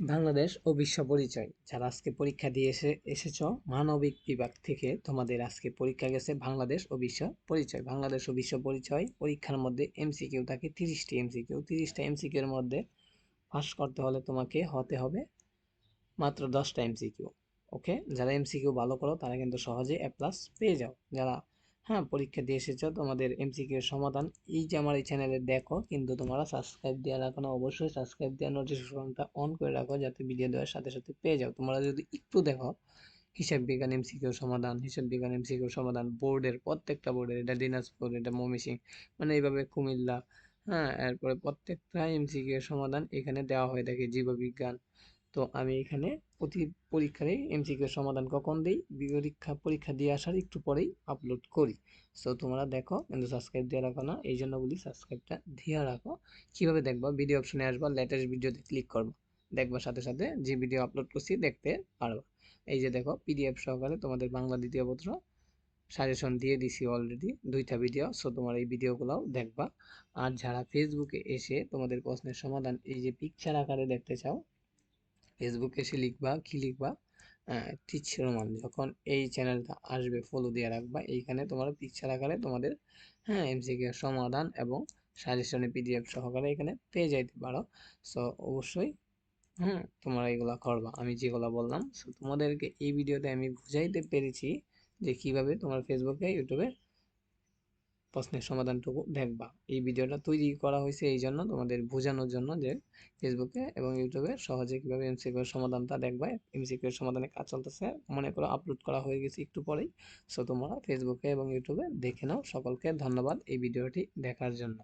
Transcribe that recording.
বাংলাদেশ ও বিশ্ব পরিচয়। যারা আজকে পরীক্ষা দিয়ে এসে, এসেছ, মানবিক বিভাগ থেকে তোমাদের আজকে পরীক্ষা গেছে বাংলাদেশ ও বিশ্ব পরিচয়। বাংলাদেশ ও বিশ্ব পরিচয় পরীক্ষার মধ্যে এমসিকিউ থাকে, তিরিশটি এমসিকিউ। তিরিশটা এমসিকিউর মধ্যে পাস করতে হলে তোমাকে হতে হবে মাত্র দশটা এমসিকিউ। ওকে? যারা এমসিকিউ ভালো করো, তারা কিন্তু সহজে এ প্লাস পেয়ে যাও। যারা হ্যাঁ পরীক্ষা দিয়ে এসেছ, তোমাদের এমসিকিউ সমাধান। এই যে আমার এই চ্যানেলে দেখো, কিন্তু তোমরা সাবস্ক্রাইব দেওয়া রাখো না, অবশ্যই সাবস্ক্রাইব দেওয়ার নোটিফিকেশনটা অন করে রাখো, যাতে ভিডিও দেওয়ার সাথে সাথে পেয়ে যাও। তোমরা যদি একটু দেখো, হিসাব বিজ্ঞান এমসিকিউ সমাধান, হিসাব বিজ্ঞান এমসিকিউ সমাধান বোর্ডের প্রত্যেকটা বোর্ডের এটা দিনাজপুর, এটা মমিসিং মানে এইভাবে কুমিল্লা হ্যাঁ এরপরে প্রত্যেকটা এমসিকিউ সমাধান এখানে দেওয়া হয়ে থাকে, জীববিজ্ঞান। তো আমি এখানে প্রতি পরীক্ষারই এমসিকিউ সমাধান কখন দিই? পরীক্ষা পরীক্ষা দিয়ে আসার একটু পরেই আপলোড করি। সো তোমরা দেখো কিন্তু সাবস্ক্রাইব দিয়ে রাখো না এই জন্য বলি সাবস্ক্রাইবটা দিয়ে রাখো। কীভাবে দেখবা? ভিডিও অপশনে আসবা লেটেস্ট ভিডিওতে ক্লিক করবা। দেখবার সাথে সাথে যে ভিডিও আপলোড করছি, দেখতে পারবা। এই যে দেখো পিডিএফ সহকারে তোমাদের বাংলা দ্বিতীয় পত্র সাজেশন দিয়ে দিছি অলরেডি দুইটা ভিডিও সো তোমার এই ভিডিওগুলোও দেখবা। আর যারা ফেসবুকে এসে তোমাদের প্রশ্নের সমাধান, এই যে পিকচার আকারে দেখতে চাও ফেসবুকে এসে লিখবা, কি লিখবা? টিচ রোমান যখন এই চ্যানেলটা আসবে ফলো দিয়ে রাখবা, এইখানে তোমার পিকচার আকারে তোমাদের হ্যাঁ এমসিকিউ সমাধান এবং সাজেশনে পিডিএফ সহকারে এখানে পেয়ে যাইতে পারো। সো অবশ্যই হ্যাঁ তোমরা এগুলো করবা। আমি যেগুলো বললাম সো তোমাদেরকে এই ভিডিওতে আমি বুঝাইতে পেরেছি যে কীভাবে তোমার ফেসবুকে ইউটিউবে প্রশ্নের সমাধানটুকু দেখবা। এই ভিডিওটা তৈরি করা হয়েছে এই জন্য তোমাদের বোঝানোর জন্য যে ফেসবুকে এবং ইউটিউবে সহজে কীভাবে এমসিকিউর সমাধানটা দেখবা। এমসিকিউর সমাধানে কাজ চলতেছে, মনে করো আপলোড করা হয়ে গেছে একটু পরেই। সো তোমরা ফেসবুকে এবং ইউটিউবে দেখে নাও। সকলকে ধন্যবাদ এই ভিডিওটি দেখার জন্য।